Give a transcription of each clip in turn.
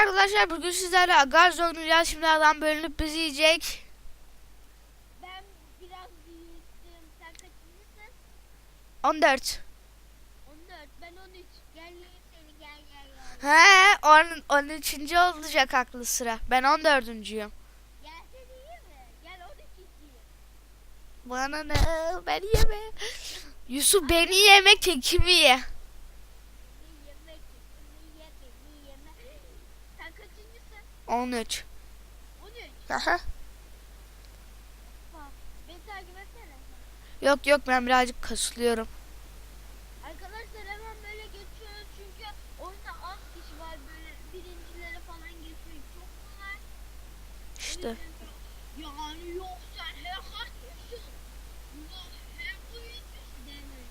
arkadaşlar bugün sizlerle Agaz oynayacağız. Şimdi adam bölünüp bizi yiyecek. Ben biraz büyüttüm. Sen kaçıncısın? 14. 14. Ben 13. Gel seni gel gel gel. He 10, 13. olacak aklı sıra. Ben 14.'üyüm. Gel seni yiyeyim mi? Gel 12'ciyim. Bana ne? Ben yeme. Yusuf beni yeme kekimi ye. Beni yemek beni ye beni yeme. Sen kaçıncısın? 13. 13. Aha. Bak beni takip etsene. Yok yok ben birazcık kasılıyorum. Arkadaşlar hemen böyle geçiyoruz çünkü oyunda az kişi var böyle birincilere falan geçmek çok kolay. İşte. Yani yok sen her. Yok her uyutmuşsun değil mi?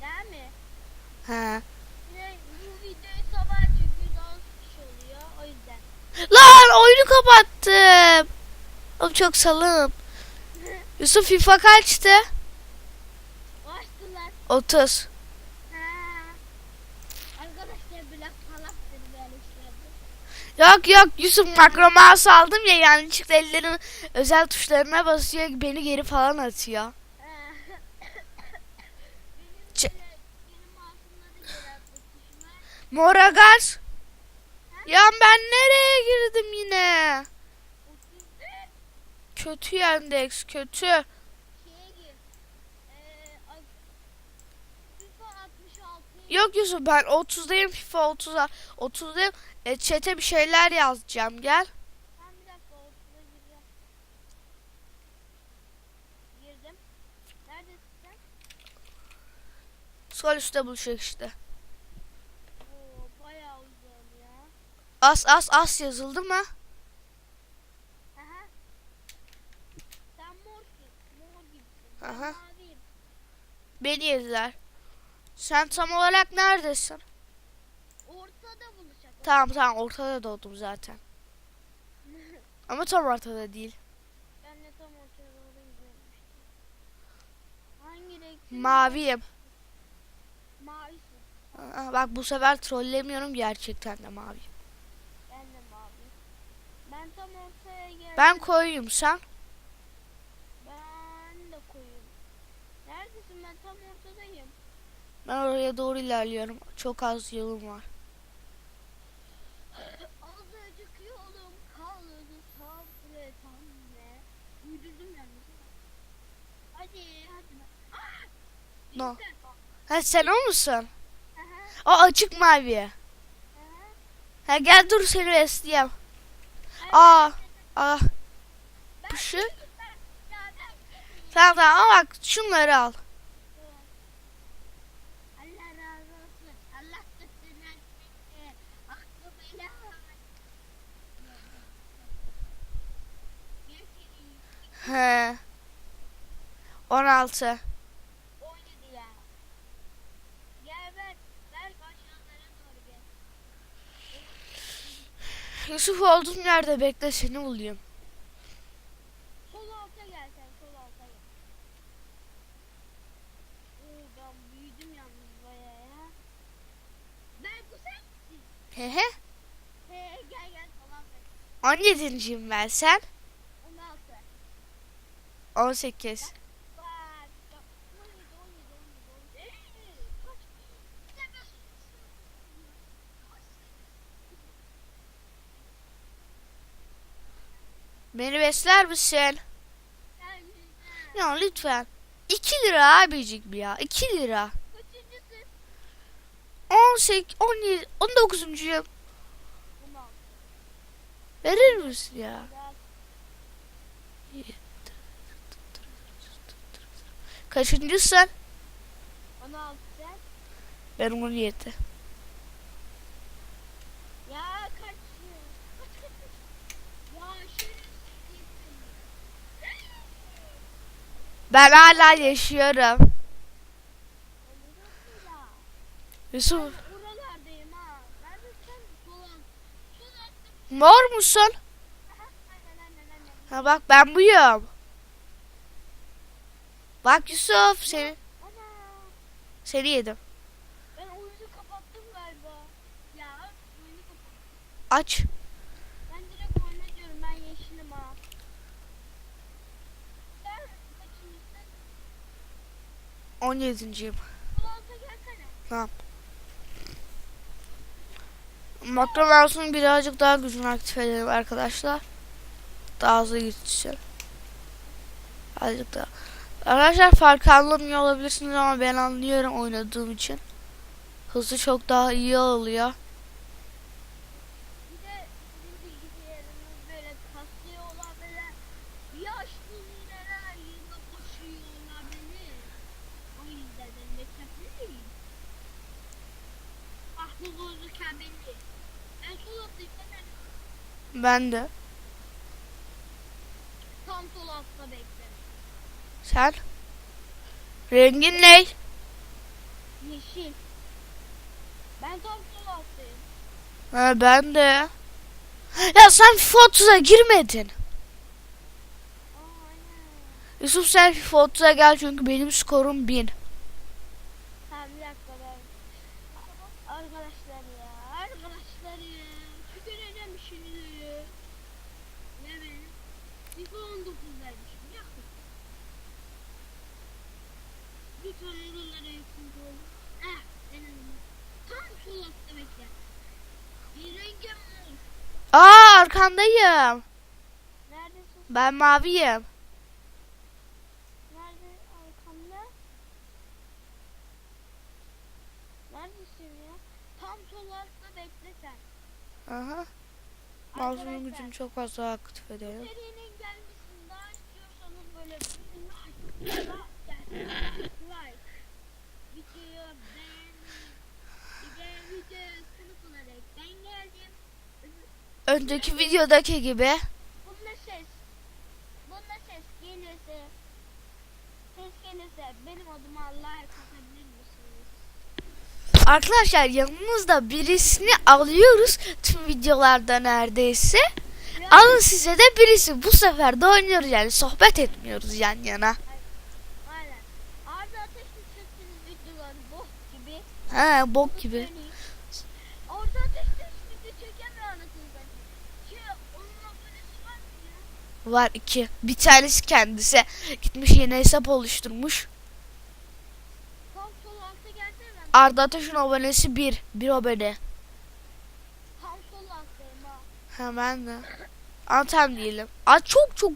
Değil mi? He. Yine bu videoyu sabah çekiyoruz az kişi oluyor o yüzden. Lan oyunu kapattım. Oğlum çok salım. Yusuf FIFA kaçtı? Açtılar. 30. Ha. Arkadaşlar biraz salaktır böyle işlerde. Yok yok Yusuf makro mouse aldım ya yanlışlıkla ellerin özel tuşlarına basıyor beni geri falan atıyor. Ç- benim böyle benim masumları geri atmak işime. Moragas. Ya ben nereye girdim yine? 34 Kötü Yandex kötü. şeye gir. Eee FIFA 66 Yok Yusuf ben 30'dayım FIFA 30'a 30'dayım. E, chat'e bir şeyler yazacağım gel. Sol üstte buluşacak işte. Oo bayağı uzun ya. As as as yazıldı mı? Aha. Sen morsun. Mor gibisin. Aha. maviyim. Beni yediler. Sen tam olarak neredesin? Ortada buluşalım. Tamam tamam ortada doğdum zaten. Ama tam ortada değil. Ben de tam gidiyorum işte. Hangi renk? Maviyim. Mavisin. Aa, bak bu sefer trollemiyorum gerçekten de mavi. Ben tam ortaya geldim. Ben koyuyum sen. Ben de koyayım. Neredesin? Ben tam ortadayım. Ben oraya doğru ilerliyorum. Çok az yolum var. Azıcık yolum kaldı sabret anne. Uydurdum yalnız. Hadi hadi. Ah! No. Ha sen o musun? Aha, O açık mavi. aha. Ha gel dur seni besleyeyim. Aa. Aa. Pışı. Tamam tamam ama bak şunları al. He. 16. Yusuf olduğum yerde bekle seni bulayım. Sol alta gel sen. Sol alta gel. Oo ben büyüdüm yalnız baya ya. Ben bu sen misin? He he. He gel gel falan ver. 17.yim ben sen. 16. 18. Bak. bak, 17, 17, 17, 17. Ee, kaç? Sen de- Beni besler misin? Ya lütfen. 2 lira abicik ya. 2 lira. Kaçıncısın? 18, 17, 19'uncuyum. 16. Verir misin ya? Kaçıncısın? 16 sen. Ben 17. Ya kaç? Kaç kaç kaç? Ya şerefsiz seni. Ben hala yaşıyorum. Yusuf mor musun? Ha bak ben buyum. Bak Yusuf seni, seni yedim. Ben oyunu kapattım galiba. Ya oyunu kapattım. Aç. Ben direkt oyna diyorum ben yeşilim ha. Sen kaçıncısın? 17.yim. Sol alta gelsene. Makro mouse'un birazcık daha gücünü aktif edelim arkadaşlar. Daha hızlı gitsin. Azıcık daha. Arkadaşlar fark anlamıyor olabilirsiniz ama ben anlıyorum oynadığım için. Hızı çok daha iyi oluyor. Bir de sizin bilgisayarınız böyle kasıyor olabilir. Yaşlı neler yılda koşuyor olabilir. O yüzden de yeterli. Ah bu bozulurken belli. Ben sol attıysam ben de. tam sol altta beklerim. Sen? Rengin ne? Yeşil. Ben tam sol alttayım. Ha, ben de. Ya sen FIFA 30'a girmedin. Aa. Yusuf sen FIFA 30'a gel çünkü benim skorum 1000. Ha bir dakika ben. Arkadaşlar ya. Arkadaşlar ya. Tüküreceğim şimdi. Ne benim? FIFA 19'daymışım. Yakın. Lütfen mor. Aa arkandayım. Neredesin? Ben maviyim. Nerede arkamda? Neredesin ya? Tam sol altta bekle sen. Aha. Arkadaşlar, gücünü çok fazla aktif bu edelim. serinin gelmesini daha istiyorsanız böyle like, like, like, like, videoyu beğen, bir de video sınıf olarak ben geldim. Önceki videodaki gibi. Bunda ses, bunda ses gelirse, ses gelirse benim adıma misiniz? Arkadaşlar yanımızda birisini alıyoruz tüm videolarda neredeyse. Ya, Alın size de birisi. Bu sefer de oynuyoruz yani sohbet etmiyoruz yan yana. Aynen. Arda Ateş'le çektiğiniz videolar bok gibi. He bok gibi. Söyleyeyim. Arda Ateş'te hiç video çekemiyor anasını satayım. Ki onun abonesi var mı ya? Var iki. Bir tanesi kendisi gitmiş yeni hesap oluşturmuş. Arda Ateş'in abonesi bir. Bir abone. Hemen de. Antem diyelim. Aa, çok çok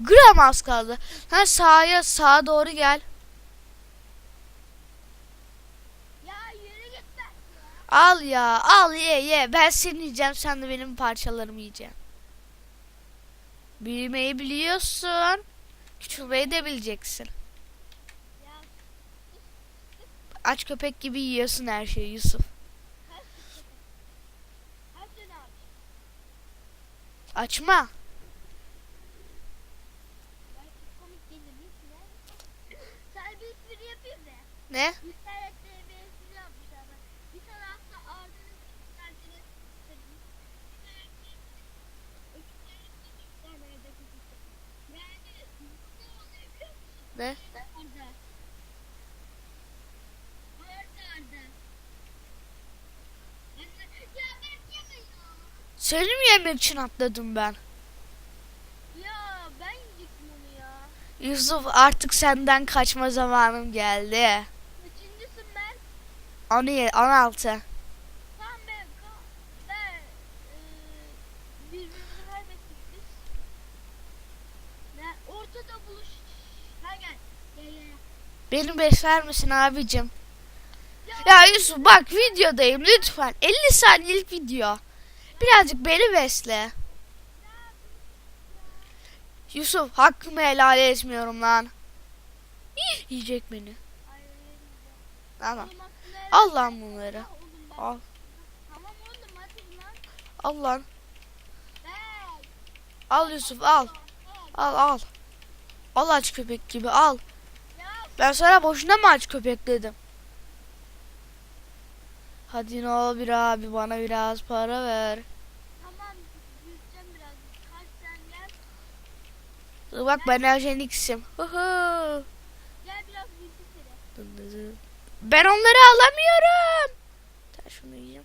gram az kaldı. Ha sağa sağa doğru gel. Ya yürü git be. Al ya al ye ye. Ben seni yiyeceğim sen de benim parçalarımı yiyeceksin. Büyümeyi biliyorsun. Küçülmeyi de bileceksin. Aç köpek gibi yiyorsun her şeyi Yusuf. Açma. Belki komik gelir misin ya? Sana bir espri yapayım da. Ne? İnternette bir espri yapmışlar. bak. Bir tarafta Arda'nın çıkartını sırmış. Bir tarafta öküzlerin küçükler nerede küçükler. Yani ne oluyor biliyor musun? Ne? Arda. Arda Arda. Arda. Ya ben yemiyorum. Seni mi yemek için atladım ben? Ya ben yiyecektim onu ya. Yusuf artık senden kaçma zamanım geldi. Kaçıncısın ben? 17, 16. Tam ben, ben e, birbirimizi kaybettik biz. Ben ortada buluş. Ha gel. Gel gel. Beni besler misin abicim? Ya Yusuf bak videodayım lütfen. 50 saniyelik video. Birazcık beni besle. Yusuf hakkımı helal etmiyorum lan. Yiyecek beni. Tamam. Al lan bunları. Al. Al lan. Al Yusuf al. Al al. Al aç köpek gibi al. Ben sana boşuna mı aç köpek dedim. Hadi ne olur bir abi bana biraz para ver. tamam büyüteceğim biraz. Kaç sen gel. Dur Bak ben hı. Gel biraz seni. Ben onları alamıyorum. Ben şunu yiyeyim.